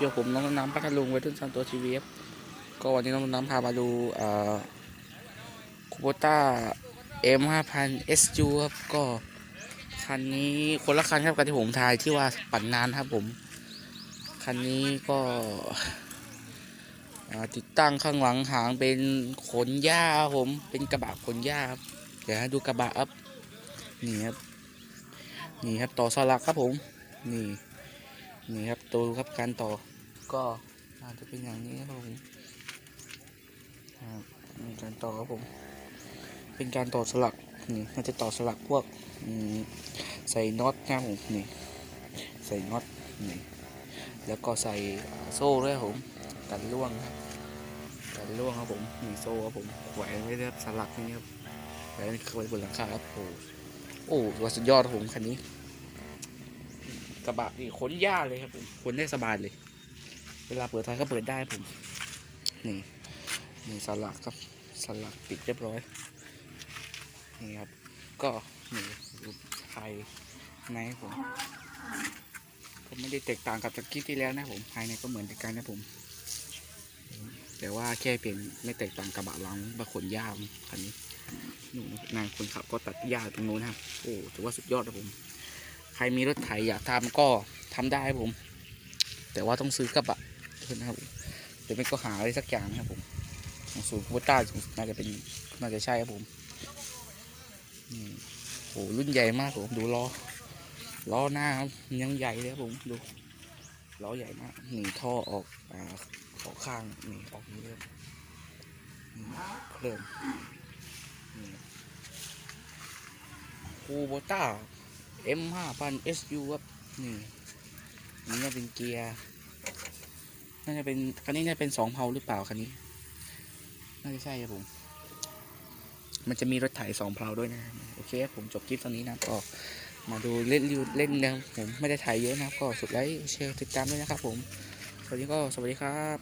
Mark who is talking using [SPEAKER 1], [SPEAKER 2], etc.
[SPEAKER 1] ดีครับอยู่ผมน้องน้ำพัทลุงไว้ทุนซันตัวทีวีครับก็วันนี้น้องน้ำพามาดูคูโบต้า M 5 0 0 SU ครับก็คันนี้คนละคันครับกับที่ผมทายที่ว่าปั่นนานครับผม คันนี้ก็ติดตั้งข้างหลังหางเป็นขนหญ้าครับผมเป็นกระบะขนหญ้าครับเดี๋ยวดูกระบะครับนี่ครับนี่ครับต่อสลักครับผมนี่ นี่ครับตัวครับการต่อก็อาจจะเป็นอย่างนี้ครับผมมีการต่อครับผม เป็นการต่อสลักนี่มันจะต่อสลักพวกใส่น็อตนะครับผมนี่ใส่น็อตนี่แล้วก็ใส่โซ่ด้วยผมกันล่วงครับกันล่วงครับผมมีโซ่ครับผมแขวนไว้ด้วยครับสลักนี่ครับแขวนไว้บนหลังคาครับโอ้โอ้ว่าสุดยอดครับผมคันนี้ กระบะนี่ขนหญ้าเลยครับผมขนได้สบายเลย เวลาเปิดท้ายก็เปิดได้ผม นี่นี่สลักครับสลักปิดเรียบร้อย นี่ครับ ก็นี่รูปภายในผมก็ไม่ได้แตกต่างกับตะกี้ที่แล้วนะผมภายในก็เหมือนกันนะผม แต่ว่าแค่เปลี่ยนไม่แตกต่างกระบะหลังมาขนหญ้าคันนี้นู่นนางคนขับก็ตัดหญ้าตรงนู้นนะครับ โอ้ถือว่าสุดยอดนะผม ใครมีรถไถอยากทำก็ทำได้ครับผม แต่ว่าต้องซื้อกระบะด้วยนะครับผมหรือไม่ก็หาอะไรสักอย่างนะครับผมของศูนย์คูเปต้าน่าจะเป็นน่าจะใช่ครับผมนี่โอ้รุ่นใหญ่มากผมดูล้อล้อหน้าครับยังใหญ่เลยครับผมดูล้อใหญ่มากหนี่ท่อออกอ่าออกข้างนี่ออกนี้เลยนี่เคลื่อนคูโบต้า M ห้าพัน SU ครับนี่นี่น่าเป็นเกียร์น่าจะเป็นคันนี้น่าจะเป็นสองเพาหรือเปล่าคันนี้ น่าจะใช่ครับผม มันจะมีรถไถสองเพลาด้วยนะ โอเคครับผมจบคลิปตอนนี้นะก็มาดูเล่นริวเล่นนะผมไม่ได้ถ่ายเยอะนะครับก็สุดไลค์แชร์ติดตามด้วยนะครับผม สวัสดีก็สวัสดีครับ